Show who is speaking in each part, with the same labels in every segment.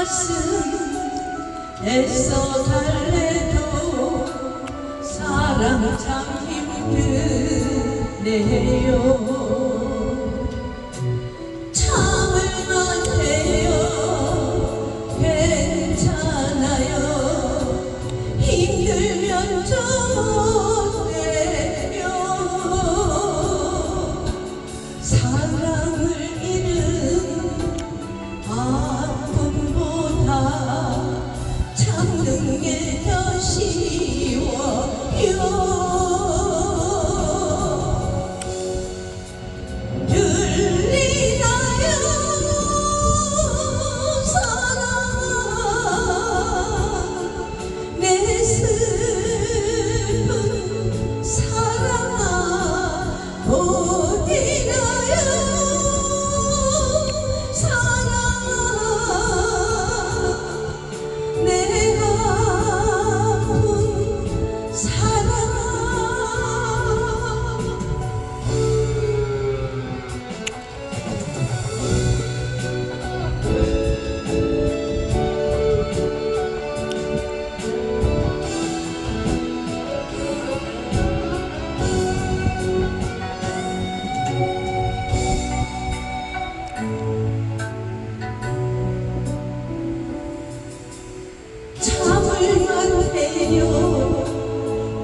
Speaker 1: 다녔음 애써 달래도 사랑 참 힘드네요.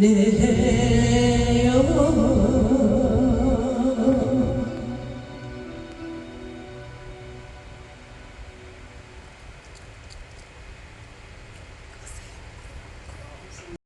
Speaker 1: Ne